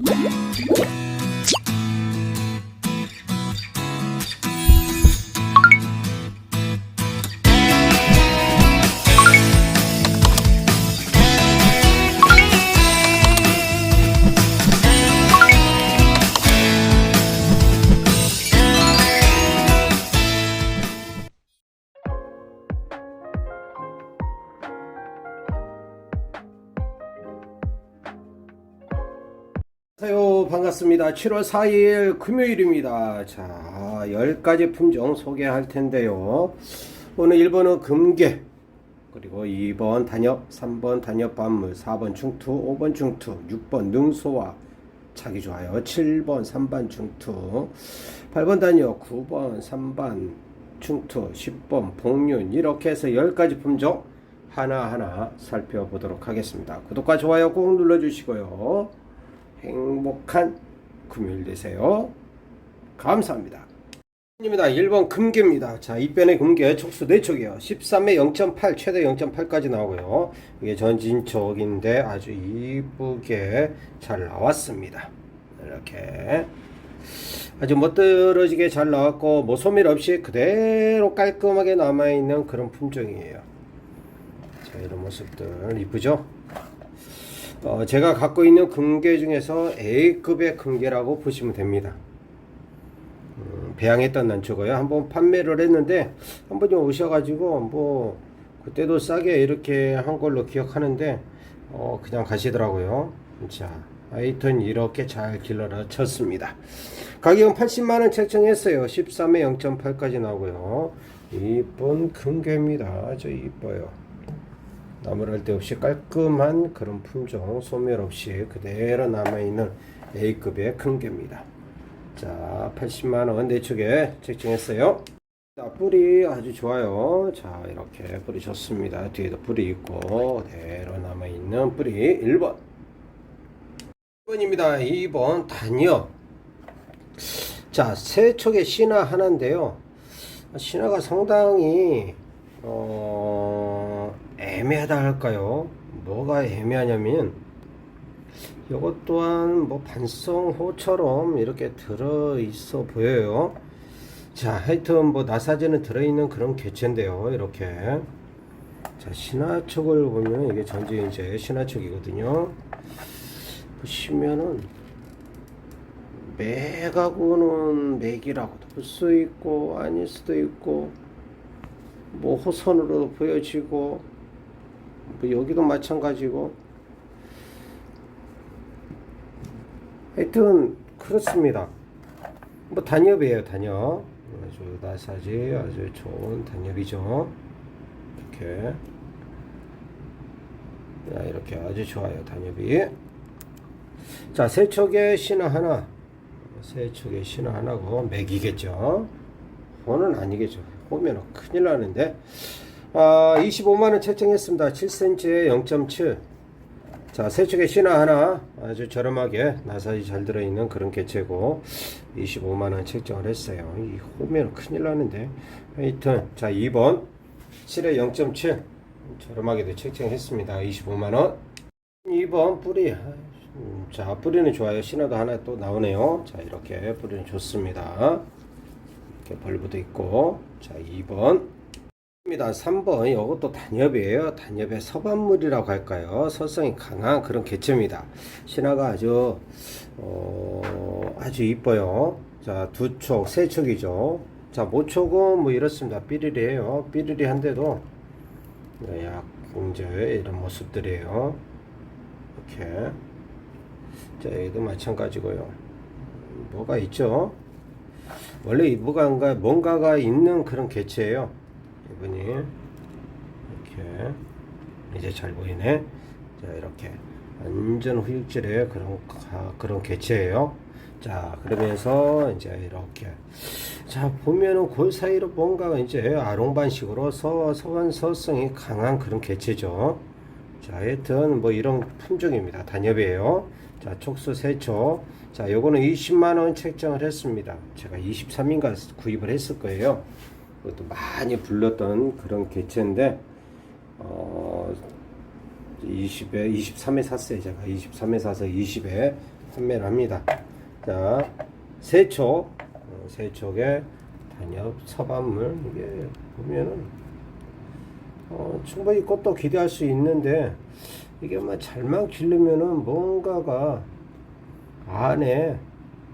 you 안녕하세요. 반갑습니다. 7월 4일 금요일입니다. 자, 10가지 품종 소개할 텐데요. 오늘 1번은 금괴, 그리고 2번 단엽, 3번 단엽 반물, 4번 중투, 5번 중투, 6번 능소와 자기 좋아요. 7번 3반 중투, 8번 단엽, 9번 3반 중투, 10번 복륜 이렇게 해서 10가지 품종 하나하나 살펴보도록 하겠습니다. 구독과 좋아요 꼭 눌러주시고요. 행복한 금요일 되세요. 감사합니다. 입니다. 1번 금계입니다. 자, 이변의 금계 촉수 4촉이요. 13에 0.8, 최대 0.8까지 나오고요. 이게 전진촉인데 아주 이쁘게 잘 나왔습니다. 이렇게. 아주 멋들어지게 잘 나왔고, 뭐 소멸 없이 그대로 깔끔하게 남아있는 그런 품종이에요. 자, 이런 모습들 이쁘죠? 어, 제가 갖고 있는 금괴 중에서 A급의 금괴라고 보시면 됩니다. 음, 배양했던 난초고요. 한번 판매를 했는데 한번 좀 오셔가지고 뭐 그때도 싸게 이렇게 한 걸로 기억하는데 어, 그냥 가시더라고요. 자, 하여튼 이렇게 잘 길러라 쳤습니다. 가격은 80만원 책정했어요. 13에 0.8까지 나오고요. 이쁜 금괴입니다. 아주 이뻐요. 나무랄 데 없이 깔끔한 그런 품종 소멸 없이 그대로 남아있는 A급의 큰 개입니다. 자 80만원 내축에 책정했어요. 자, 뿌리 아주 좋아요. 자 이렇게 뿌리 좋습니다. 뒤에도 뿌리 있고 그대로 남아있는 뿌리 1번 2번입니다. 2번 단엽 자 세척의 신화 하나인데요. 신화가 상당히 어, 애매하다 할까요? 뭐가 애매하냐면 이것 또한 뭐 반성호처럼 이렇게 들어 있어 보여요. 자, 하여튼 뭐 나사제는 들어 있는 그런 개체인데요. 이렇게 자 신화촉을 보면 이게 전지 이제 신화촉이거든요. 보시면은 맥하고는 맥이라고도 볼 수 있고 아닐 수도 있고 뭐 호선으로 보여지고 뭐 여기도 마찬가지고 하여튼 그렇습니다. 뭐 단엽이에요 단엽 아주 나사지 아주 좋은 단엽이죠. 이렇게 자, 이렇게 아주 좋아요 단엽이 자 세척의 신화 하나 세척의 신화 하나고 맥이겠죠. 호는 아니겠죠. 호면은 큰일 나는데 아, 25만원 채팅했습니다. 7cm에 0.7. 자, 세척의 신화 하나 아주 저렴하게 나사이 잘 들어있는 그런 개체고 25만원 책정을 했어요. 이 호면은 큰일 나는데 하여튼 자 2번 7에 0.7 저렴하게도 책정했습니다. 25만원 2번 뿌리 음, 자 뿌리는 좋아요. 신화도 하나 또 나오네요. 자 이렇게 뿌리는 좋습니다. 이렇게 벌브도 있고 자 2번 입니다. 3번 이것도 단엽이에요. 단엽의 서반물이라고 할까요? 서성이 강한 그런 개체입니다. 신화가 아주 어, 아주 이뻐요. 자, 두 촉, 세 촉이죠. 자, 모촉은 뭐 이렇습니다. 삐리리해요. 삐리리한데도 약 공제 이런 모습들이에요. 이렇게 자, 여기도 마찬가지고요. 뭐가 있죠? 원래 이 뭔가가 뭔가가 있는 그런 개체예요. 이분이 이렇게 이제 잘 보이네. 자 이렇게 완전 후육질의 그런 가- 그런 개체예요. 자 그러면서 이제 이렇게 자 보면은 그 사이로 뭔가가 이제 아롱반식으로 서 서원 서성이 강한 그런 개체죠. 자 하여튼 뭐 이런 품종입니다. 단엽이에요. 자 촉수 세초. 자 요거는 20만 원 책정을 했습니다. 제가 23인가 구입을 했을 거예요. 그것도 많이 불렀던 그런 개체인데 어 20에 23에 샀어요 제가 23에 사서 20에 판매를 합니다. 자, 세촉, 어, 세촉의 단엽 서반물 이게 보면은 어, 충분히 꽃도 기대할 수 있는데 이게 뭐 잘만 기르면은 뭔가가 안에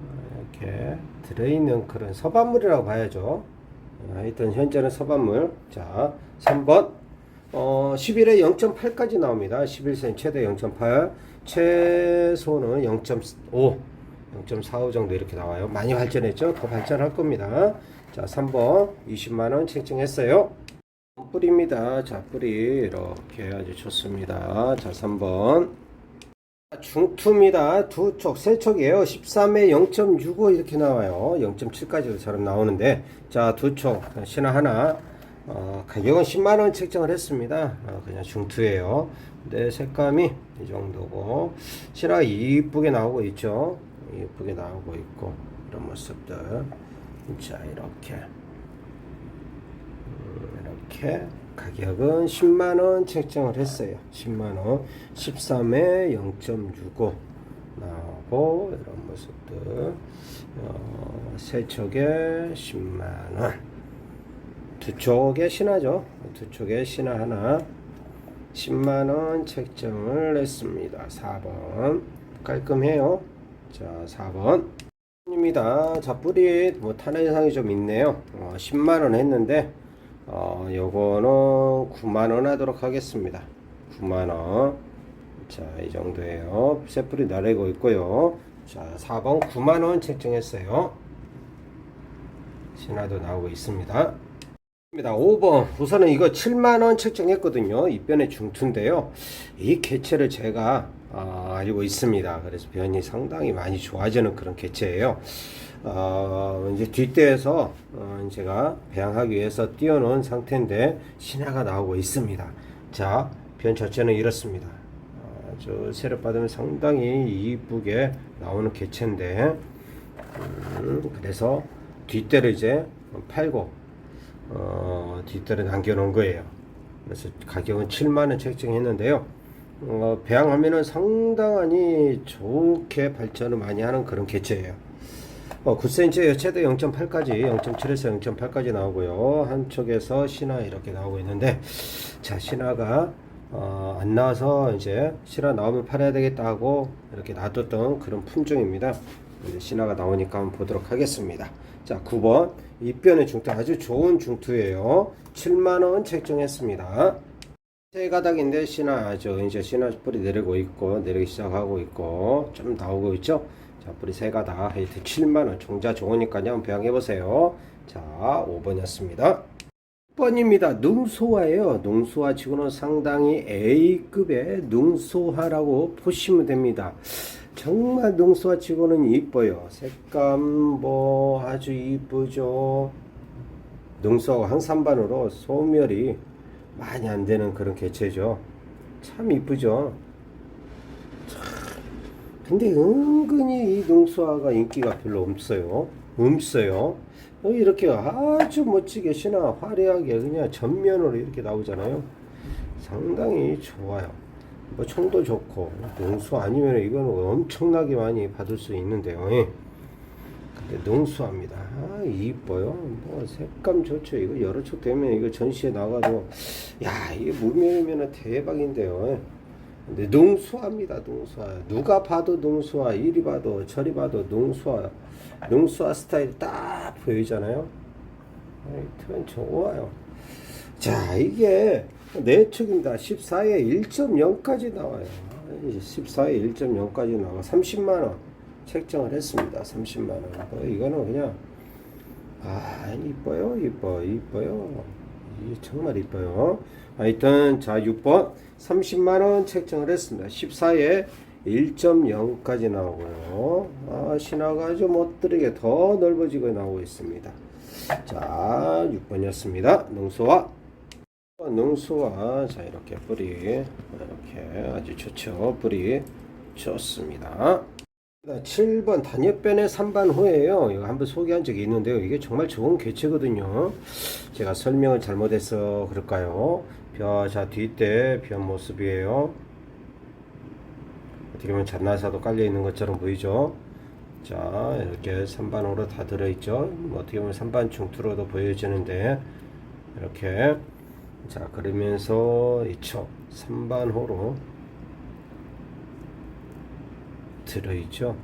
어, 이렇게 들어있는 그런 서반물이라고 봐야죠. 어, 하여튼 현재는 서반물. 자, 3번. 어, 11에 0.8까지 나옵니다. 11cm 최대 0.8, 최소는 0.5, 0.45 정도 이렇게 나와요. 많이 발전했죠? 더 발전할 겁니다. 자, 3번 20만원 책정했어요. 뿌리입니다. 자, 뿌리 이렇게 아주 좋습니다. 자, 3번. 중투입니다. 두 촉, 세 촉이에요. 13에 0.65 이렇게 나와요. 0.7까지도 저럼 나오는데, 자, 두 촉, 신화 하나, 어, 가격은 10만원 책정을 했습니다. 어, 그냥 중투예요. 근데 색감이 이 정도고, 신화가 이쁘게 나오고 있죠. 이쁘게 나오고 있고, 이런 모습들. 자, 이렇게. 이렇게 가격은 10만원 책정을 했어요. 10만원. 13에 0.65 나오고 이런 모습들. 어, 세 촉에 10만원. 두 촉에 신화죠. 두 촉에 신화 하나. 10만원 책정을 했습니다. 4번. 깔끔해요. 자 4번. 입니다. 자, 뿌리 뭐 탄화 현상이 좀 있네요. 어, 10만 원 했는데 어, 요거는 9만 원 하도록 하겠습니다. 9만 원. 자, 이 정도예요. 새 뿌리 나르고 있고요. 자, 4번 9만 원 책정했어요. 신화도 나오고 있습니다. 입니다. 5번 우선은 이거 7만원 책정했거든요 입변의 중투인데요 이 개체를 제가 아, 알고 있습니다 그래서 변이 상당히 많이 좋아지는 그런 개체예요 어, 이제 뒷대에서 어, 제가 배양하기 위해서 띄워놓은 상태인데 신화가 나오고 있습니다 자 변 자체는 이렇습니다 아주 세력 받으면 상당히 이쁘게 나오는 개체인데 음, 그래서 뒷대를 이제 팔고 어, 뒷달에 남겨놓은 거예요. 그래서 가격은 7만원 책정했는데요. 어, 배양하면은 상당히 좋게 발전을 많이 하는 그런 개체예요. 어, 9cm 최대 0.8까지 0.7에서 0.8까지 나오고요. 한쪽에서 신화 이렇게 나오고 있는데 자 신화가 어, 안 나와서 이제 신화 나오면 팔아야 되겠다 하고 이렇게 놔뒀던 그런 품종입니다. 이제 신화가 나오니까 한번 보도록 하겠습니다. 자 9번 입변의 중투 아주 좋은 중투예요. 7만원 책정했습니다. 세 가닥인데 저 이제 신화 뿌리 내리고 있고 내리기 시작하고 있고 좀 나오고 있죠. 자 뿌리 세 가닥 하여튼 7만원 종자 좋으니까요 한번 배양해 보세요. 자 5번이었습니다. 6번입니다. 능소화예요. 능소화 치고는 상당히 A급의 능소화라고 보시면 됩니다. 정말 능소화 치고는 이뻐요. 색감 뭐 아주 이쁘죠. 능소하고 항산반으로 소멸이 많이 안 되는 그런 개체죠. 참 이쁘죠. 참. 근데 은근히 이 능소화가 인기가 별로 없어요. 없어요. 어, 이렇게 아주 멋지게 신화 화려하게 그냥 전면으로 이렇게 나오잖아요. 상당히 좋아요. 뭐 청도 좋고 농수 아니면 이거는 엄청나게 많이 받을 수 있는데요. 예. 근데 농수합니다. 아 이뻐요. 뭐 색감 좋죠. 이거 여러 촉 되면 이거 전시에 나가도 야 이게 무명이면 대박인데요. 예. 근데 농수합니다. 농수화. 누가 봐도 농수화. 이리 봐도 저리 봐도 농수화. 농수화 스타일 딱 보이잖아요. 하여튼 좋아요. 자 이게 내축입니다. 14에 1.0까지 나와요. 14에 1.0까지 나와 30만 원 책정을 했습니다. 30만원. 어, 이거는 그냥, 아, 이뻐요, 이뻐, 이뻐요. 이 정말 이뻐요. 하여튼, 자, 6번 30만 원 책정을 했습니다. 14에 1.0까지 나오고요. 아, 신화가 아주 못들게 더 넓어지고 나오고 있습니다. 자, 6번이었습니다. 농소와 농수와 자 이렇게 뿌리 이렇게 아주 좋죠 뿌리 좋습니다 7번 단엽변의 3반 후에요. 이거 한번 소개한 적이 있는데요. 이게 정말 좋은 개체거든요. 제가 설명을 잘못해서 그럴까요? 벼자 뒷대 변 모습이에요. 어떻게 보면 잔나사도 깔려 있는 것처럼 보이죠. 자 이렇게 선반으로 다 들어있죠. 뭐 어떻게 보면 선반 중투로도 보여지는데 이렇게. 자 그러면서 이쪽 선반호로 들어있죠.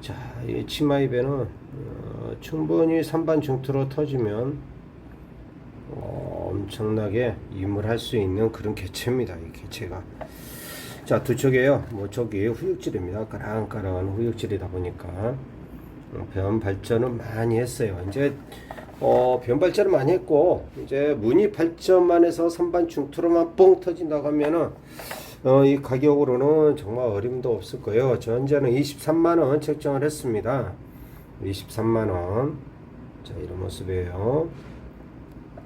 자, 이 치마입에는 어, 충분히 선반 중투로 터지면 어, 엄청나게 임을 수 있는 그런 개체입니다. 이 개체가. 자, 두 쪽에요. 뭐 저기 후육질입니다. 까랑까랑한 후육질이다 보니까 어, 변 발전은 많이 했어요. 이제 어, 변 발전을 많이 했고 이제 문이 발전만 해서 선반 중투로만 뻥 터진다고 하면은 어, 이 가격으로는 정말 어림도 없을 거예요. 전자는 23만 원 책정을 했습니다. 23만 원. 자, 이런 모습이에요.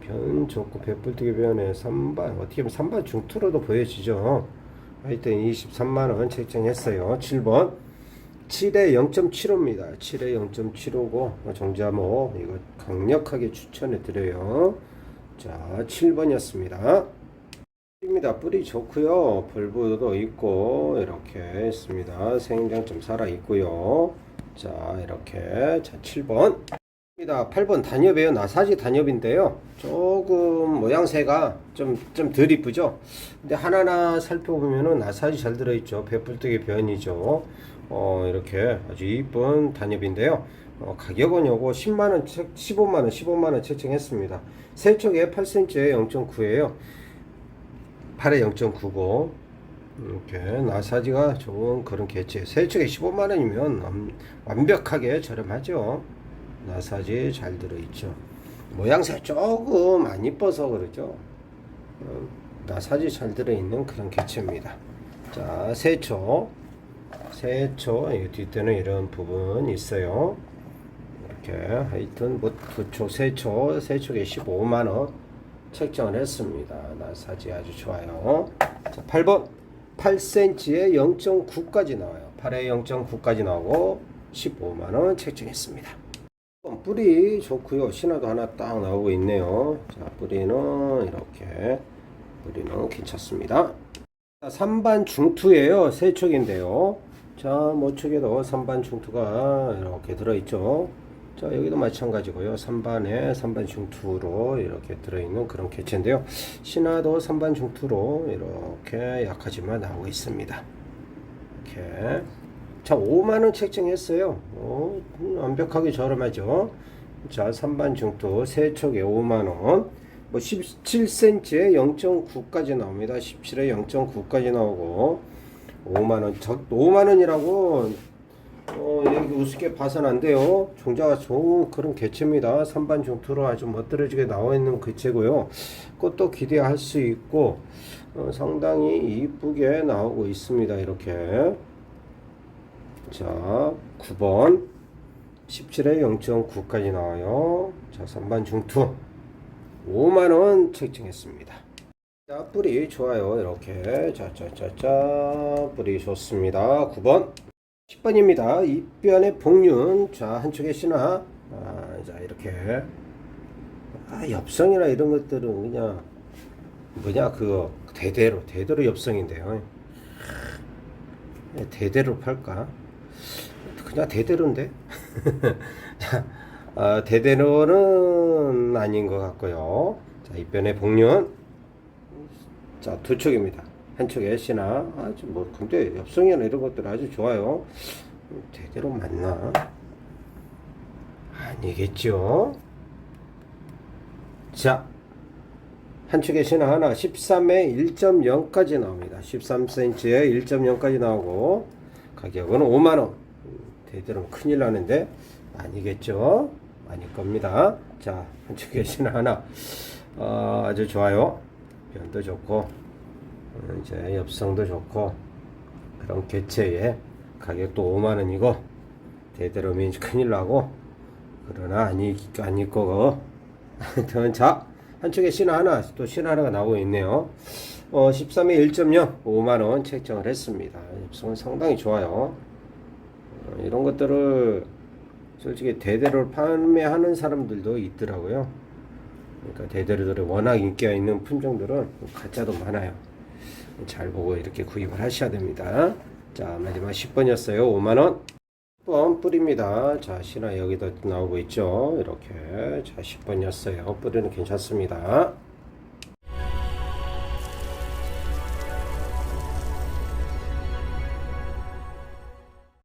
변 좋고 배불뜨기 변에 3반 어떻게 보면 3반 중투로도 보여지죠. 하여튼 23만 원 책정했어요. 7번. 7에 0.75입니다. 7에 0.75고 정자모 이거 강력하게 추천해 드려요. 자, 7번이었습니다. 입니다. 뿌리 좋고요. 벌브도 있고 이렇게 있습니다. 생장 좀 살아 있고요. 자, 이렇게 자, 7번. 입니다. 8번 단엽이에요. 나사지 단엽인데요. 조금 모양새가 좀 좀 덜 이쁘죠. 근데 하나하나 살펴보면은 나사지 잘 들어 있죠. 배불뜨기 변이죠. 어, 이렇게 아주 이쁜 단엽인데요. 어, 가격은 요거 10만 원, 15만 원, 15만 원 채팅했습니다. 세 쪽에 8cm에 0.9예요. 8에 0.99 이렇게 나사지가 좋은 그런 개체. 세척에 15만 원이면 완- 완벽하게 저렴하죠. 나사지 잘 들어있죠. 모양새 조금 안 이뻐서 그러죠. 어, 나사지 잘 들어있는 그런 개체입니다. 자 세초. 세초. 이 뒷대는 이런 부분 있어요. 이렇게 하여튼 뭐 두초 세초 세초에 15만원 책정을 했습니다. 나사지 아주 좋아요. 자, 8번 8cm에 0.9까지 나와요. 8에 0.9까지 나오고 15만원 책정했습니다. 뿌리 좋고요. 신화도 하나 딱 나오고 있네요. 자, 뿌리는 이렇게 뿌리는 괜찮습니다. 자, 3반 중투예요. 세 촉인데요. 자, 모촉에도 3반 중투가 이렇게 들어있죠. 자, 여기도 마찬가지고요. 3반에 3반 중투로 이렇게 들어있는 그런 개체인데요. 신화도 3반 중투로 이렇게 약하지만 나오고 있습니다. 이렇게. 자, 5만원 책정했어요. 어, 음, 완벽하게 저렴하죠. 자, 3반 중투 세 촉에 5만원. 뭐 17cm에 0.9까지 나옵니다. 17에 0.9까지 나오고 5만원. 저 5만원이라고 어, 여기 우습게 봐서는 안 돼요. 종자가 좋은 그런 개체입니다. 선반 중투로 아주 멋들어지게 나와 있는 개체고요. 꽃도 기대할 수 있고 어, 상당히 이쁘게 나오고 있습니다. 이렇게 자 9번 17에 0.9까지 나와요. 자 선반 중투 5만원 책정했습니다. 자 뿌리 좋아요. 이렇게 자 자 자 자 뿌리 좋습니다. 9번 10번입니다. 입변의 복륜. 자, 한쪽에 신화. 아, 자, 이렇게. 아, 엽성이나 이런 것들은 그냥, 뭐냐, 그거, 대대로, 대대로 엽성인데요. 아, 대대로 팔까? 그냥 대대로인데? 자, 아, 대대로는 아닌 것 같고요. 자, 입변의 복륜. 자, 두 촉입니다. 한쪽에 신화 아주 뭐 근데 엽성이나 이런 것들 아주 좋아요. 제대로 맞나? 아니겠죠? 자 한쪽에 신화 하나. 13에 1.0까지 나옵니다. 13cm에 1.0까지 나오고 가격은 5만 원. 대대로 큰일 나는데 아니겠죠? 아닐 겁니다. 자 한쪽에 신화 하나. 어, 아주 좋아요. 변도 좋고. 어, 이제 엽성도 좋고 그런 개체에 가격도 5만 원이고 대대로 민지 큰일 나고 그러나 아니 아닐 거고. 하여튼 자 한쪽에 신화 하나 또 신화 하나가 나오고 있네요. 어 13에 1.0 5만 원 책정을 했습니다. 엽성은 상당히 좋아요. 어, 이런 것들을 솔직히 대대로 판매하는 사람들도 있더라고요. 그러니까 대대로들이 워낙 인기가 있는 품종들은 가짜도 많아요 잘 보고 이렇게 구입을 하셔야 됩니다. 자, 마지막 10번이었어요. 5만원. 10번 뿌립니다. 자, 신화 여기도 나오고 있죠. 이렇게. 자, 10번이었어요. 뿌리는 괜찮습니다.